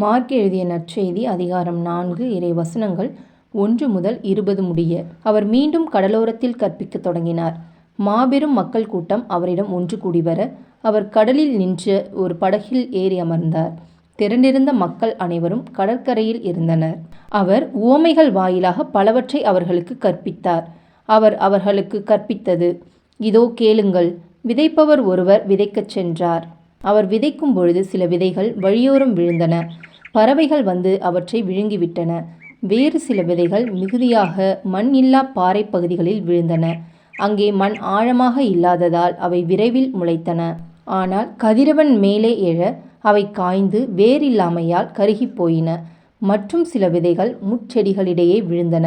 Mark எழுதிய நற்செய்தி அதிகாரம் நான்கு இறை வசனங்கள் ஒன்று முதல் இருபது முடிய. அவர் மீண்டும் கடலோரத்தில் கற்பிக்க தொடங்கினார். மாபெரும் மக்கள் கூட்டம் அவரிடம் ஒன்று கூடி வர அவர் கடலில் நின்று ஒரு படகில் ஏறி அமர்ந்தார். திரண்டிருந்த மக்கள் அனைவரும் கடற்கரையில் இருந்தனர். அவர் ஓமைகள் வாயிலாக பலவற்றை அவர்களுக்கு கற்பித்தார். அவர் அவர்களுக்கு கற்பித்தது இதோ கேளுங்கள் விதைப்பவர் ஒருவர் விதைக்கச் சென்றார். அவர் விதைக்கும் பொழுது சில விதைகள் வழியோரம் விழுந்தன. பறவைகள் வந்து அவற்றை விழுங்கிவிட்டன. வேறு சில விதைகள் மிகுதியாக மண் இல்லா பாறை பகுதிகளில் விழுந்தன. அங்கே மண் ஆழமாக இல்லாததால் அவை விரைவில் முளைத்தன. ஆனால் கதிரவன் மேலே எழ அவை காய்ந்து வேறில்லாமையால் கருகிப் போயின. மற்றும் சில விதைகள் முட்செடிகளிடையே விழுந்தன.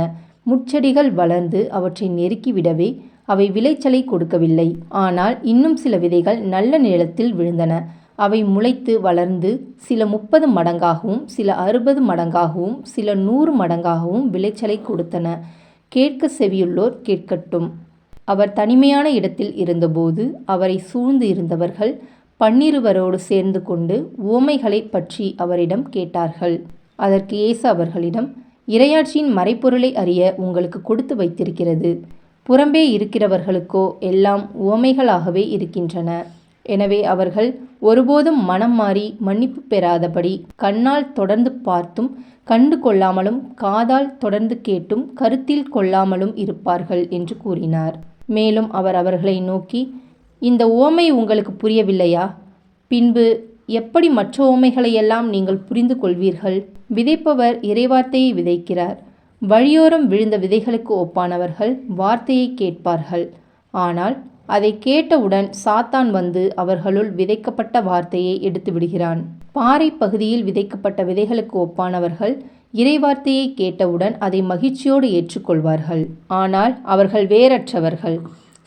முட்செடிகள் வளர்ந்து அவற்றை நெருக்கிவிடவே அவை விளைச்சலை கொடுக்கவில்லை. ஆனால் இன்னும் சில விதைகள் நல்ல நிலத்தில் விழுந்தன. அவை முளைத்து வளர்ந்து சில முப்பது மடங்காகவும் சில அறுபது மடங்காகவும் சில நூறு மடங்காகவும் விளைச்சலை கொடுத்தன. கேட்க செவியுள்ளோர் கேட்கட்டும். அவர் தனிமையான இடத்தில் இருந்தபோது அவரை சூழ்ந்து இருந்தவர்கள் பன்னிருவரோடு சேர்ந்து கொண்டு உவமைகளைப் பற்றி அவரிடம் கேட்டார்கள். அதற்கு இயேசு அவர்களிடம் இறையாட்சியின் மறைப்பொருளை அறிய உங்களுக்கு கொடுத்து வைத்திருக்கிறது. புறம்பே இருக்கிறவர்களுக்கோ எல்லாம் உவமைகளாகவே இருக்கின்றன. எனவே அவர்கள் ஒருபோதும் மனம் மாறி மன்னிப்பு பெறாதபடி கண்ணால் தொடர்ந்து பார்த்தும் கண்டு கொள்ளாமலும் காதால் தொடர்ந்து கேட்டும் கருத்தில் கொள்ளாமலும் இருப்பார்கள் என்று கூறினார். மேலும் அவர் அவர்களை நோக்கி இந்த உவமை உங்களுக்கு புரியவில்லையா? பின்பு எப்படி மற்ற உவமைகளையெல்லாம் நீங்கள் புரிந்து கொள்வீர்கள் விதைப்பவர் இறைவார்த்தையை விதைக்கிறார். வழியோரம் விழுந்த விதைகளுக்கு ஒப்பானவர்கள் வார்த்தையை கேட்பார்கள். ஆனால் அதை கேட்டவுடன் சாத்தான் வந்து அவர்களுள் விதைக்கப்பட்ட வார்த்தையை எடுத்து விடுகிறான். பாறை பகுதியில் விதைக்கப்பட்ட விதைகளுக்கு ஒப்பானவர்கள் இறைவார்த்தையை கேட்டவுடன் அதை மகிழ்ச்சியோடு ஏற்றுக்கொள்வார்கள். ஆனால் அவர்கள் வேறற்றவர்கள்.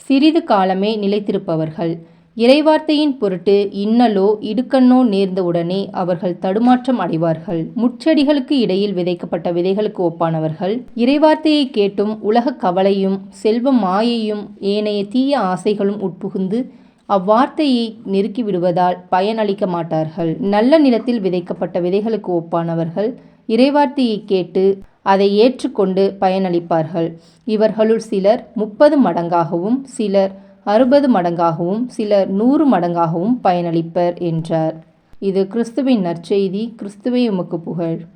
சிறிது காலமே நிலைத்திருப்பவர்கள். இறைவார்த்தையின் பொருட்டு இன்னலோ இடுக்கண்ணோ நேர்ந்தவுடனே அவர்கள் தடுமாற்றம் அடைவார்கள். முட்செடிகளுக்கு இடையில் விதைக்கப்பட்ட விதைகளுக்கு ஒப்பானவர்கள் இறைவார்த்தையை கேட்டும் உலக கவலையும் செல்வ மாயையும் ஏனைய தீய ஆசைகளும் உட்புகுந்து அவ்வார்த்தையை நெருக்கிவிடுவதால் பயனளிக்க மாட்டார்கள். நல்ல நிலத்தில் விதைக்கப்பட்ட விதைகளுக்கு ஒப்பானவர்கள் இறைவார்த்தையை கேட்டு அதை ஏற்றுக்கொண்டு பயனளிப்பார்கள். இவர்களுள் சிலர் முப்பது மடங்காகவும் சிலர் அறுபது மடங்காகவும் சிலர் நூறு மடங்காகவும் பயனளிப்பர் என்றார். இது கிறிஸ்துவின் நற்செய்தி கிறிஸ்துவே உமக்கு புகழ்.